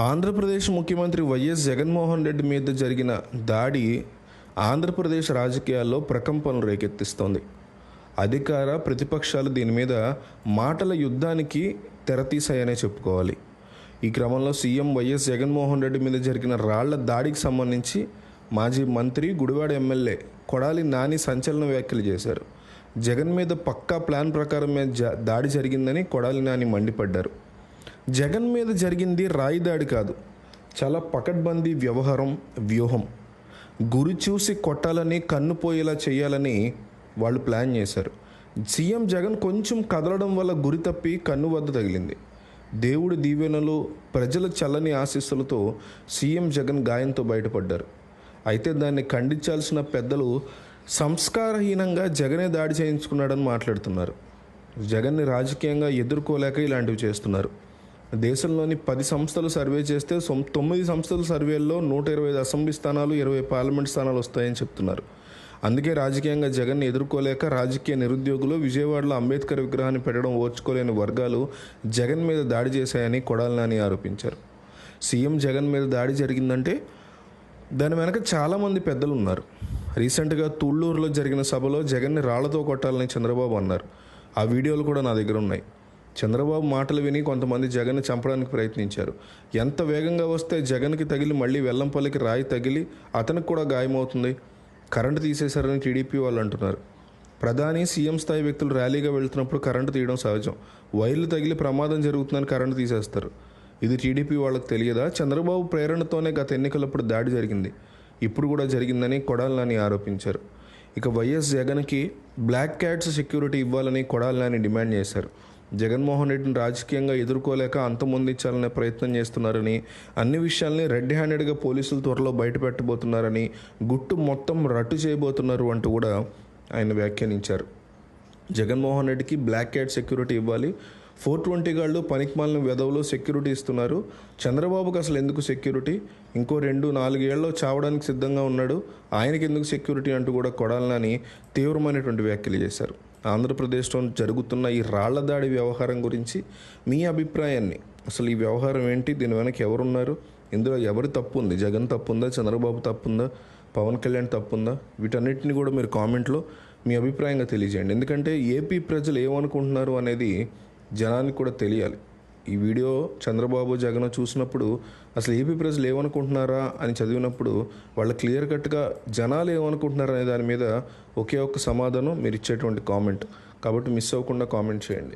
ఆంధ్రప్రదేశ్ ముఖ్యమంత్రి వైఎస్ జగన్మోహన్ రెడ్డి మీద జరిగిన దాడి ఆంధ్రప్రదేశ్ రాజకీయాల్లో ప్రకంపనలు రేకెత్తిస్తోంది. అధికార ప్రతిపక్షాలు దీని మీద మాటల యుద్ధానికి తెరతీశాయనే చెప్పుకోవాలి. ఈ క్రమంలో సీఎం వైఎస్ జగన్మోహన్ రెడ్డి మీద జరిగిన రాళ్ళ దాడికి సంబంధించి మాజీ మంత్రి గుడివాడ ఎమ్మెల్యే కొడాలి నాని సంచలన వ్యాఖ్యలు చేశారు. జగన్ మీద పక్కా ప్లాన్ ప్రకారమే జ- దాడి జరిగిందని కొడాలి నాని మండిపడ్డారు. జగన్ మీద జరిగింది రాయి దాడి కాదు. చాలా పకడ్బందీ వ్యవహారం వ్యూహం. గురి చూసి కొట్టాలని కన్ను పోయేలా చేయాలని వాళ్ళు ప్లాన్ చేశారు. సీఎం జగన్ కొంచెం కదలడం వల్ల గురి తప్పి కన్ను వద్ద తగిలింది. దేవుడి దీవెనలు ప్రజల చల్లని ఆశీస్సులతో సీఎం జగన్ గాయంతో బయటపడ్డారు. అయితే దాన్ని ఖండించాల్సిన పెద్దలు సంస్కారహీనంగా జగనే దాడి చేయించుకున్నాడని మాట్లాడుతున్నారు. జగన్ని రాజకీయంగా ఎదుర్కోలేక ఇలాంటివి చేస్తున్నారు. దేశంలోని పది సంస్థలు సర్వే చేస్తే తొమ్మిది సంస్థల సర్వేల్లో నూట ఇరవై ఐదు అసెంబ్లీ స్థానాలు ఇరవై పార్లమెంట్ స్థానాలు వస్తాయని చెప్తున్నారు. అందుకే రాజకీయంగా జగన్ ఎదుర్కోలేక రాజకీయ నిరుద్యోగులు విజయవాడలో అంబేద్కర్ విగ్రహాన్ని పెట్టడం ఓర్చుకోలేని వర్గాలు జగన్ మీద దాడి చేశాయని కొడాల నాని ఆరోపించారు. సీఎం జగన్ మీద దాడి జరిగిందంటే దాని వెనక చాలామంది పెద్దలు ఉన్నారు రీసెంట్గా తుళ్ళూరులో జరిగిన సభలో జగన్ని రాళ్ళతో కొట్టాలని చంద్రబాబు అన్నారు. ఆ వీడియోలు కూడా నా దగ్గర ఉన్నాయి. చంద్రబాబు మాటలు విని కొంతమంది జగన్ చంపడానికి ప్రయత్నించారు. ఎంత వేగంగా వస్తే జగన్కి తగిలి మళ్ళీ వెల్లంపల్లికి రాయి తగిలి అతనికి కూడా గాయమవుతుంది. కరెంటు తీసేశారని టీడీపీ వాళ్ళు అంటున్నారు. ప్రధాని సీఎం స్థాయి వ్యక్తులు ర్యాలీగా వెళ్తున్నప్పుడు కరెంటు తీయడం సహజం. వైర్లు తగిలి ప్రమాదం జరుగుతుందని కరెంటు తీసేస్తారు. ఇది టీడీపీ వాళ్ళకి తెలియదా? చంద్రబాబు ప్రేరణతోనే గత ఎన్నికలప్పుడు దాడి జరిగింది. ఇప్పుడు కూడా జరిగిందని కొడాలని ఆరోపించారు. ఇక వైఎస్ జగన్కి బ్లాక్ క్యాట్స్ సెక్యూరిటీ ఇవ్వాలని కొడాలని డిమాండ్ చేశారు. జగన్మోహన్ రెడ్డిని రాజకీయంగా ఎదుర్కోలేక అంతమొందించాలనే ప్రయత్నం చేస్తున్నారని అన్ని విషయాల్ని రెడ్ హ్యాండెడ్గా పోలీసులు త్వరలో బయటపెట్టబోతున్నారని గుట్టు మొత్తం రట్టు చేయబోతున్నారు అంటూ కూడా ఆయన వ్యాఖ్యానించారు. జగన్మోహన్ రెడ్డికి బ్లాక్ క్యాట్ సెక్యూరిటీ ఇవ్వాలి. ఫోర్ ట్వంటీ గాళ్ళు పనికిమాలిన వెధవులు సెక్యూరిటీ ఇస్తున్నారు. చంద్రబాబుకి అసలు ఎందుకు సెక్యూరిటీ? ఇంకో రెండు నాలుగేళ్ళలో చావడానికి సిద్ధంగా ఉన్నాడు. ఆయనకి ఎందుకు సెక్యూరిటీ అంటూ కూడా కొడాలని తీవ్రమైనటువంటి వ్యాఖ్యలు చేశారు. ఆంధ్రప్రదేశ్లో జరుగుతున్న ఈ రాళ్ళ దాడి వ్యవహారం గురించి మీ అభిప్రాయాన్ని? అసలు ఈ వ్యవహారం ఏంటి? దీని వెనక ఎవరున్నారు? ఇందులో ఎవరి తప్పు ఉంది జగన్ తప్పు ఉందా చంద్రబాబు తప్పు ఉందా పవన్ కళ్యాణ్ తప్పు ఉందా వీటన్నిటిని కూడా మీరు కామెంట్లో మీ అభిప్రాయంగా తెలియజేయండి. ఎందుకంటే ఏపీ ప్రజలు ఏమనుకుంటున్నారు అనేది జనానికి కూడా తెలియాలి. ఈ వీడియో చంద్రబాబు జగన్ చూసినప్పుడు అసలు ఏపీ ప్రజలు ఏమనుకుంటున్నారా అని చదివినప్పుడు వాళ్ళు క్లియర్ కట్గా జనాలు ఏమనుకుంటున్నారా అనే దాని మీద ఒకే ఒక్క సమాధానం మీరు ఇచ్చేటువంటి కామెంట్. కాబట్టి మిస్ అవ్వకుండా కామెంట్ చేయండి.